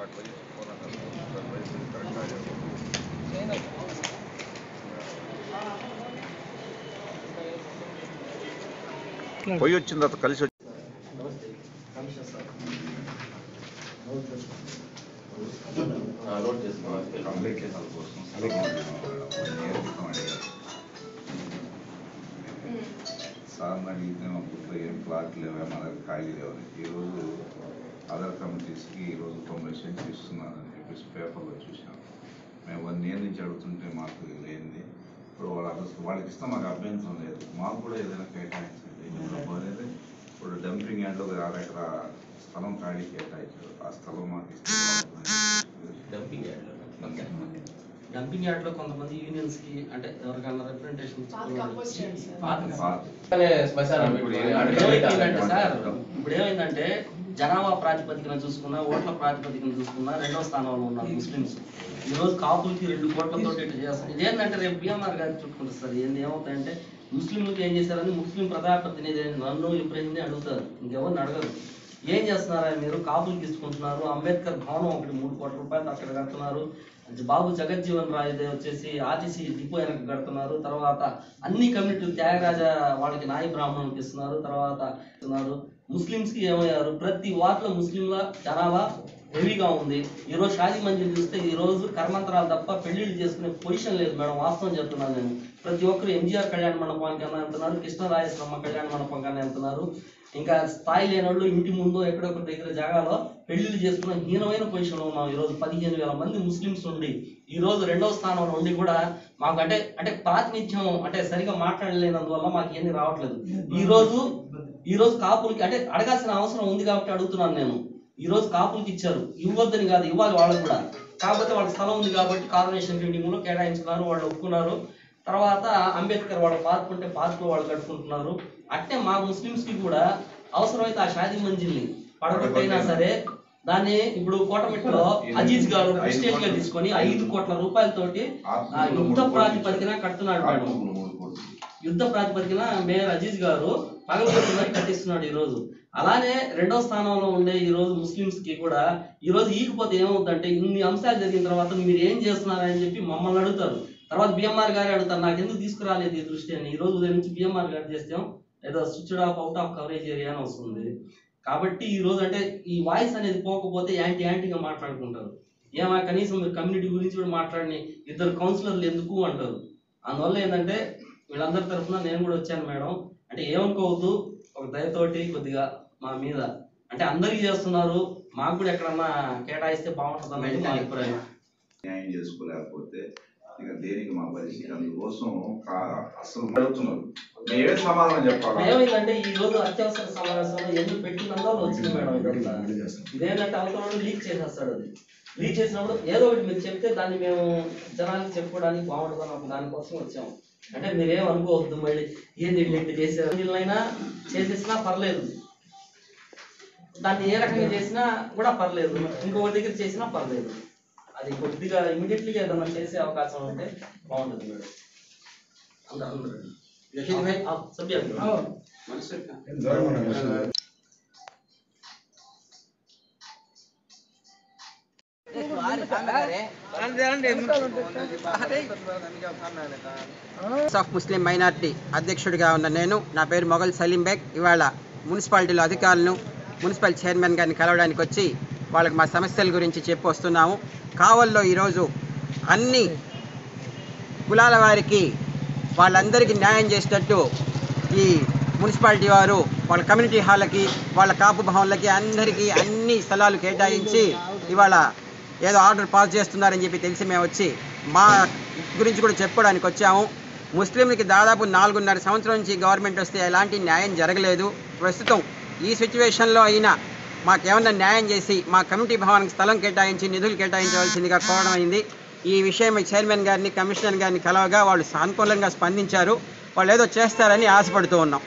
వాటి దాని వయసు పోయి వచ్చిన తర్వాత కలిసి వచ్చి సార్ అడిగితే మా పుట్టిన ఏం ప్లాట్ లేవా మా ఖాళీ లేవని ఈరోజు అదర్ కమిటీస్కి ఈరోజు తొంభై సెంట్స్ ఇస్తున్నారని చెప్పేసి పేపర్లో చూసాం మేము వన్ ఇయర్ నుంచి అడుగుతుంటే మాకు లేనిది. ఇప్పుడు వాళ్ళ అసలు వాళ్ళకి ఇస్తే మాకు అభ్యంతరం లేదు. మాకు కూడా ఏదైనా కేటాయించండి. ఇప్పుడు అనేది ఇప్పుడు డంపింగ్ యార్డ్లో ఒక అర ఎకరా స్థలం ఖాళీ కేటాయించారు. ఆ స్థలం మాకు ఇస్తే. డంపింగ్ యార్డ్లో. డంపింగ్ యార్డ్లో కొంతమంది యూనియన్స్కి అంటే ఎవరికైనా రిప్రజెంటేషన్ ఇప్పుడు ఏమైందంటే జనాభా ప్రాతిపదికన చూసుకున్నా ఓట్ల ప్రాతిపదికన చూసుకున్నా రెండో స్థానంలో ఉన్నారు ముస్లిమ్స్. ఈ రోజు కాపులకి రెండు కోట్లతో ఇటు చేస్తారు. ఇదేంటంటే రేపు బిఎంఆర్ గారు చుట్టుకుంటారు సార్ ఏంది ఏమవుతాయంటే ముస్లింలకు ఏం చేశారని ముస్లిం ప్రజాప్రతినిధి నన్ను ఇబ్రహీంని అడుగుతారు ఇంకెవరిని అడగరు. ఏం చేస్తున్నారా? మీరు కాపులకి ఇచ్చుకుంటున్నారు అంబేద్కర్ భవనం ఒకటి మూడు కోట్ల రూపాయలు అక్కడ కడుతున్నారు. బాబు జగజ్జీవన్ రాయ్ వచ్చేసి ఆర్టీసీ డిపో వెనక కడుతున్నారు. తర్వాత అన్ని కమ్యూనిటీలు త్యాగరాజ వాళ్ళకి నాయ బ్రాహ్మణులకు ఇస్తున్నారు. తర్వాత ఇస్తున్నారు ముస్లిమ్స్కి ఏమయ్యారు? ప్రతి వార్డులో ముస్లింల జనాభా హెవీగా ఉంది. ఈ రోజు షాదీ మందిని చూస్తే ఈ రోజు కర్మంతరాలు తప్ప పెళ్ళిళ్ళు చేసుకునే పొజిషన్ లేదు మేడం. వాస్తవం చెప్తున్నాను నేను. ప్రతి ఒక్కరు ఎంజీఆర్ కళ్యాణ మండపానికి అన్నా వెళ్తున్నారు కృష్ణరాయస్వామ కళ్యాణ మండపం కన్నా వెళ్తున్నారు ఇంకా స్థాయి లేని వాళ్ళు ఇంటి ముందు ఎక్కడో ఒక దగ్గర జాగాలో పెళ్ళిళ్ళు చేసుకున్న హీనమైన పొజిషన్లో ఉన్నాం. ఈ రోజు పదిహేను వేల మంది ముస్లిమ్స్ ఉండి ఈ రోజు రెండవ స్థానంలో ఉండి కూడా మాకు అంటే అంటే ప్రాతినిధ్యం అంటే సరిగా మాట్లాడలేనందువల్ల మాకు ఏమీ రావట్లేదు. ఈ రోజు ఈ రోజు కాపులకి అంటే అడగాల్సిన అవసరం ఉంది కాబట్టి అడుగుతున్నాను నేను. ఈ రోజు కాపులకి ఇచ్చారు. ఇవ్వద్దని కాదు ఇవ్వాలి వాళ్ళకు కూడా. కాకపోతే వాళ్ళ స్థలం ఉంది కాబట్టి కార్పొరేషన్ బిల్డింగ్లో లో కేటాయించుకున్నారు వాళ్ళు ఒప్పుకున్నారు. తర్వాత అంబేద్కర్ వాళ్ళ పార్క్ ఉంటే వాళ్ళు కట్టుకుంటున్నారు. అట్టే మా ముస్లిమ్స్కి కూడా అవసరమైతే ఆ షాదీ మంజిల్ని పడగొట్టైనా సరే దాన్ని ఇప్పుడు కోటమిట్లో అజీజ్ గారు ప్రెస్టేజ్గా తీసుకొని ఐదు కోట్ల రూపాయలతోటి యుద్ధ ప్రాతిపదికన కడుతున్నాడు యుద్ధ ప్రాతిపదికన మేయర్ అజీజ్ గారు పగలగొట్టుమని కట్టిస్తున్నాడు ఈ రోజు అలానే రెండో స్థానంలో ఉండే ఈ రోజు ముస్లిమ్స్కి కూడా ఈ రోజు ఈకపోతే ఏమవుతుందంటే ఇన్ని అంశాలు జరిగిన తర్వాత మీరు ఏం చేస్తున్నారని చెప్పి మమ్మల్ని అడుగుతారు. తర్వాత బిఎంఆర్ గారు అడుగుతారు నాకు ఎందుకు తీసుకురాలేదు ఈ దృష్టి? అని. ఈ రోజు ఉదయం నుంచి బిఎంఆర్ గారు చేస్తాం. ఏదో switched off out of coverage area అని వస్తుంది. కాబట్టి ఈ రోజు అంటే ఈ వాయిస్ అనేది పోకపోతే యాంటీ యాంటీగా మాట్లాడుకుంటారు. ఏమా కనీసం మీరు కమ్యూనిటీ గురించి కూడా మాట్లాడిని ఇద్దరు కౌన్సిలర్లు ఎందుకు అంటారు. అందువల్ల ఏంటంటే వీళ్ళందరి తరఫున నేను కూడా వచ్చాను మేడం. అంటే ఏమనుకోవద్దు ఒక దయతోటి కొద్దిగా మా మీద. అంటే అందరికీ చేస్తున్నారు మాకు కూడా ఎక్కడన్నా కేటాయిస్తే బాగుంటుంది అనేది మా అభిప్రాయం. న్యాయం చేసుకోలేకపోతే ఇక దేనికి మా పరిస్థితి అందుకోసం అసలు అడుగుతున్నారు. మేమే సమాధానం చెప్పాలి? ఏమైందంటే ఈ రోజు అత్యవసర సమావేశంలో ఎందుకు పెట్టినందువల్ల వచ్చింది మేడం ఇదేంటంటే అవతల లీక్ చేసేస్తాడు అది. లీక్ చేసినప్పుడు ఏదో ఒకటి మీరు చెప్తే దాన్ని మేము జనానికి చెప్పుకోవడానికి బాగుంటుంది అని దానికోసం వచ్చాము అంటే మీరేం అనుకోవద్దు మళ్ళీ. ఏంది వీళ్ళు చేశారు? వీళ్ళైనా చేసేసినా పర్లేదు. దాన్ని ఏ రకంగా చేసినా కూడా పర్లేదు. ఇంకొక దగ్గర చేసినా పర్లేదు. అది కొద్దిగా ఇమీడియట్లీ ఏదైనా చేసే అవకాశం ఉంటే బాగుంటుంది మేడం. ఆఫ్ ముస్లిం మైనార్టీ అధ్యక్షుడిగా ఉన్న నేను నా పేరు మొఘల్ సలీం బేగ్. ఇవాళ మున్సిపాలిటీలో అధికారులను మున్సిపల్ చైర్మన్ గారిని కలవడానికి వచ్చి వాళ్ళకి మా సమస్యల గురించి చెప్పి వస్తున్నాము. కావల్లో ఈరోజు అన్ని కులాల వారికి వాళ్ళందరికీ న్యాయం చేసేటట్టు ఈ మున్సిపాలిటీ వారు వాళ్ళ కమ్యూనిటీ హాల్కి వాళ్ళ కాపు భవన్లకి అందరికీ అన్ని స్థలాలు కేటాయించి ఇవాళ ఏదో ఆర్డర్ పాస్ చేస్తున్నారని చెప్పి తెలిసి మేము వచ్చి మా గురించి కూడా చెప్పుకోవడానికి వచ్చాము. ముస్లింలకి దాదాపు నాలుగున్నర సంవత్సరం నుంచి గవర్నమెంట్ వస్తే ఎలాంటి న్యాయం జరగలేదు. ప్రస్తుతం ఈ సిచ్యువేషన్లో అయినా మాకేమన్నా న్యాయం చేసి మా కమిటీ భవనానికి స్థలం కేటాయించి నిధులు కేటాయించవలసిందిగా కోరడం అయింది. ఈ విషయం చైర్మన్ గారిని కమిషనర్ గారిని కలవగా వాళ్ళు సానుకూలంగా స్పందించారు. వాళ్ళు ఏదో చేస్తారని ఆశపడుతూ ఉన్నాం.